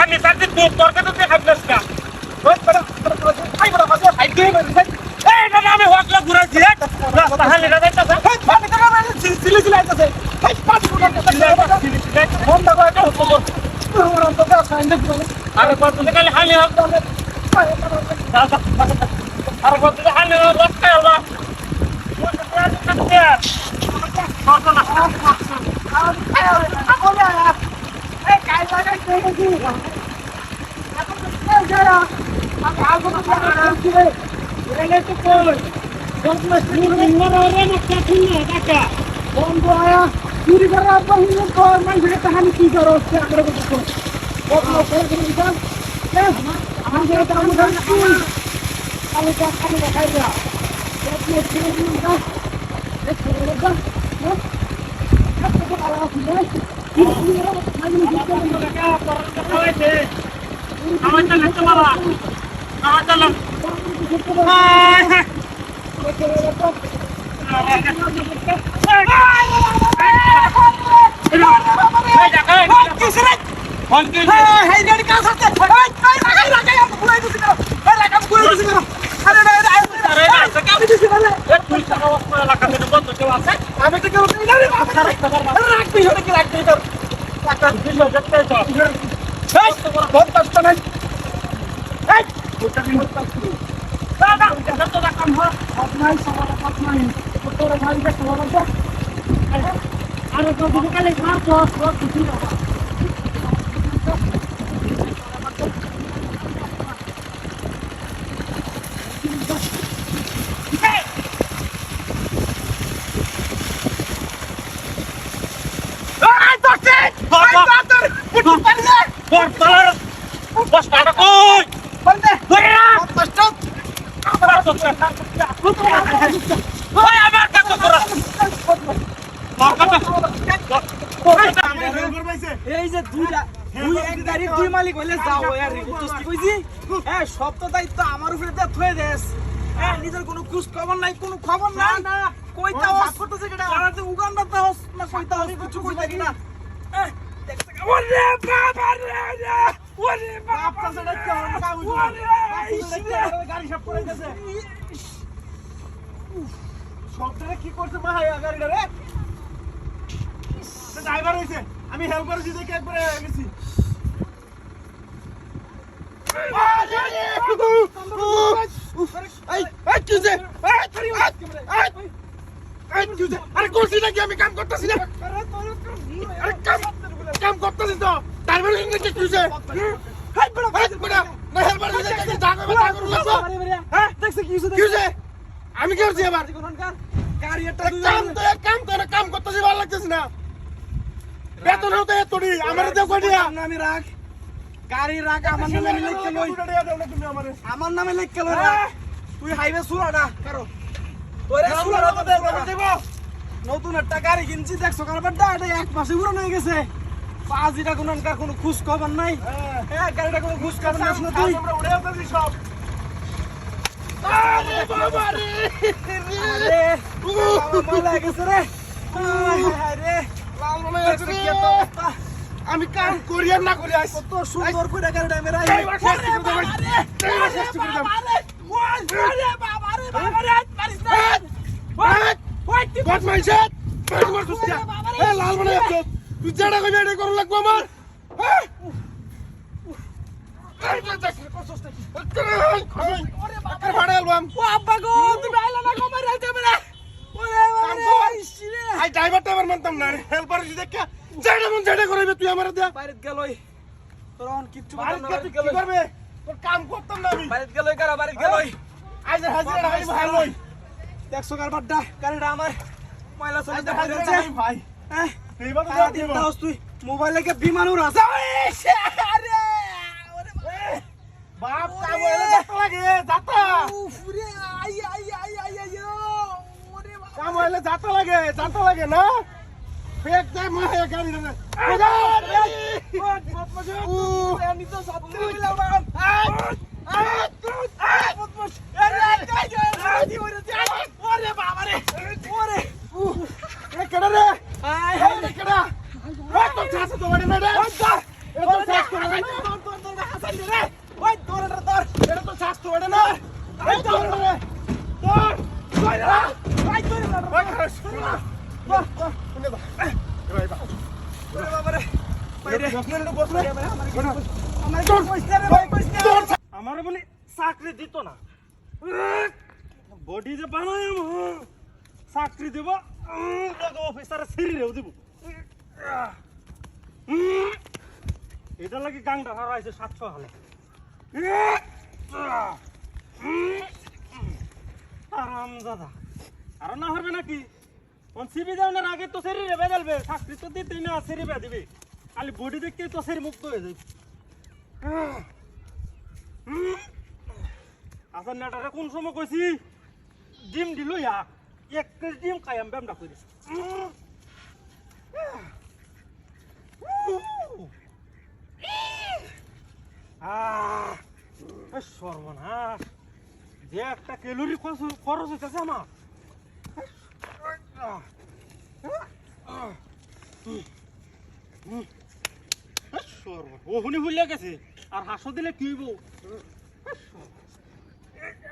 আমি তাদের দুধ তরকারি তো খাবলাস না আমি হকলা ঘুরাইছি রাস্তা হালি না যাইতাছে আরে কত কালে হালি হোক আরে কত হালি হোক রাস্তা হলো বন্ধু চুরি করে আব্বা হিন্দু কর মানুষের কাহানি কি করো হচ্ছে আমরা করতে আমাদের আমি দেখাই দিয়া আপনি হ্যাঁ আমি তো কেউ রাখবি কি রাখবি তোর বহুত কষ্ট নাই নাই সবার কাজ তোর ভাই কে সবার কাজ তো দুকালে মার তো সব কিছু না বস টাকা কই ওই আমার কাছে করা এই হ্যাঁ সব তো দায়িত্ব আমার উপরে দিয়ে থয়ে নিজের কোনো খোঁজ খবর নাই কোনো খবর নাই না কইতা হস করতেছে হস না কইতা হস কিছু কইতা কিনা দেখতে ওরে বাবা রে। রে ওরে বাবা রে ওরে গাড়ি সব করে গেছে। সবটারে কি করছে মা গাড়িটা রে? ড্রাইভার হইছে। আমি হেল্প করেছি দেখে একবারে গেছি। আরে করছি নাকি? আমি কাম করতেছি না। আরে কাম কাম করতেছি তো। কিছে হাই বড় বড় না দিতে কি হ্যাঁ দেখছে কি হইছে হইছে আমি কি করছি আবার কাম তো কাম তো কাম করতেছি ভালো লাগতেছে না বেতন হতে এতড়ি আমার আমি রাখ গাড়ি রাখ আমার নামে লই আমার নামে লই তুই হাইওয়ে কারও তোরে সুরাটা তো দেব দেব নতুন একটা গাড়ি কিনছি দেখছ কারবার এক মাসে পুরো হয়ে গেছে পাঁচিটা কোনো কোনো খোঁজ খবর নাই। হ্যাঁ। গাড়িটা কোনো খোঁজ খবর নাই। শুনে তুই। আরে বাবা রে। আরে। বাবা ময়লা গেছে রে। আরে লাল মনে দেখছ কি অবস্থা? আমি কাম করি আর না করি কত সুন্দর করে গাড়িটা মেরা গট মাইছেত পাঁচ মাস তুই এ লাল মনে আছে তুই যেটা কইবি এটা করু লাগবো আমার। হ্যাঁ? দেখ ড্রাইভার টাইভার মানতাম না হেল্পার দেখা যেটা মন যেটা করাইবে তুই আমার দেয়া বাইরে গেলই। তোর এখন কিচ্ছু কি। করবে? তোর কাম করতাম না আমি। বাড়িতে গেলই কারা, বাড়িতে গেলই। আজ হাজিরা হাই ভাই লই দেখছ কার বাড্ডা? গাড়িটা আমার। ময়লা আজ চলিতে হাজিরা ভাই হ্যাঁ? তুই মোবাইলে কে বিমান উড়াস। বাপ। কাম যাতা লাগে যাতা উফ, রে, আই, আই, আই, আই, আই, ওরে বাবা। কাম যাতা লাগে যাতা লাগে না? পেট যায় মাহে গাড়ি রে উফ, আমি তো সত্যি বললাম, বাবা। বদমাশ। আরে, আরে, আরে, আরে, ওরে, আরে, ওরে বাবা রে, ওরে। কেডা রে আয়, এই রে কেডা ওই তো ছাস তো বড় না রে এটা তো ছাস তো বড় না তোর, তোর, তোর, হাসাই দে রে। ওই, তোর, তোর, তোর। এটা তো ছাস তো বড় না এই তো রে তোর তোর রে ওই, তোর, তোর, তোর। ওই খাস না তোর তোর শুনে দাও এই বা ওরে বাবা রে। বাইরে। বসলে বসলে আমার বলে চাকরি দিত না। বডি যে বানায় চাকরি দিব অফিসারে সিঁড়ি রেও দিব। এটা লাগে গাংটা হারাইছে সাতশো হালে। আরাম দাদা। আর না হবে নাকি? কোন সিবি দেওয়ার আগে তো সেরি রেবে দেলবে চাকরি তো দিতেই না সেরি বে দিবি খালি বডি দেখতেই তো সেরি মুক্ত হয়ে যাবে। আচ্ছা নেটারে কোন সময় কইছি? ডিম দিল ইয়া এক কেজি ডিম খাই, আমি ব্যায়ামটা এ সর্বনাশ। যে একটা ক্যালোরি খরচ- হইতেছে আমার। ওহুনি ভুলিয়া গেছে। আর হাসো দিলে কি হইব?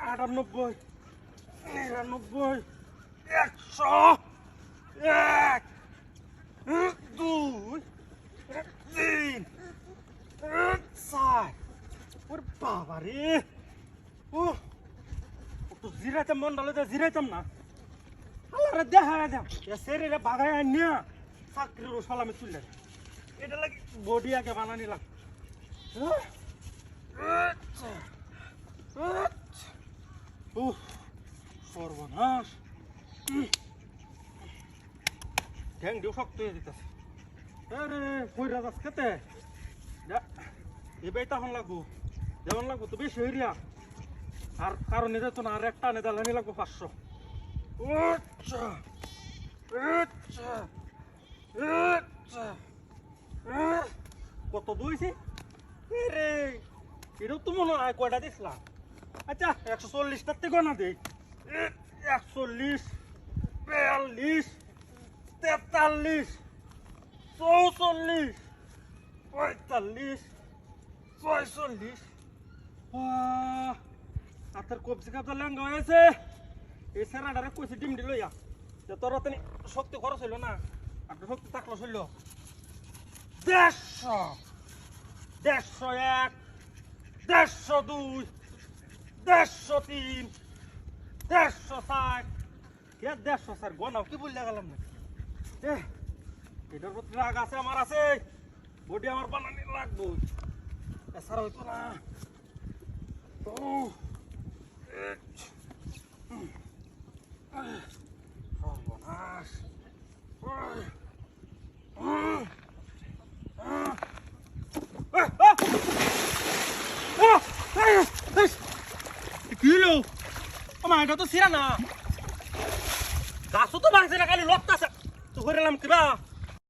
আটানব্বই, নিরানব্বই, একশো, এক, দুই, তিন, চার। ওর বাবা রে ও তো জিরাইতাম, মন ডালে জিরাইতাম না। আল্লাহ দেখা দেখ শরীরে বাগায় আনিয়া চাকরির সালামে তুললে এটা লাগে বডি আগে বানানি লাগ উফ, সর্বনাশ। ঠ্যাং দিও শক্ত হয়ে দিতেছে আরে কইরা যাস খেতে? এবার তখন লাগবো। যেমন লাগবো তো বেশি হইরিয়া। আর কারণ এদের তো না, আর একটা নেতা লানি লাগবো পাঁচশো। কত দইছে? রে এটাও তো মনে হয় কয়টা দিছিলাম? আচ্ছা একশো চল্লিশটার থেকে না দেই। একচল্লিশ, বিয়াল্লিশ, তেতাল্লিশ, চৌচল্লিশ, পঁয়তাল্লিশ, ছয়চল্লিশ। আহ, হাতের কবজি কাপটা লেঙ্গা হয়েছে। এই সেরাডারে কইছে ডিম দিল ইয়া যে তোর অতনি শক্তি খরচ হইল না আপনার শক্তি থাকল হইল। দেড়শো দেড়শো এক দেড়শো দুই দেড়শো তিন দেড়শো ষাট এ দেড়শো স্যার গনাও কি বললে গেলাম না? এটার প্রতি রাগ আছে আমার আছে। বডি আমার বানানি লাগবো। এছাড়া হইতো না। ও সর্বনাশ কিলো আমার এটা তো সিরা না গাছও তো ভাঙছে না খালি লত্তাছে তো করে কিবা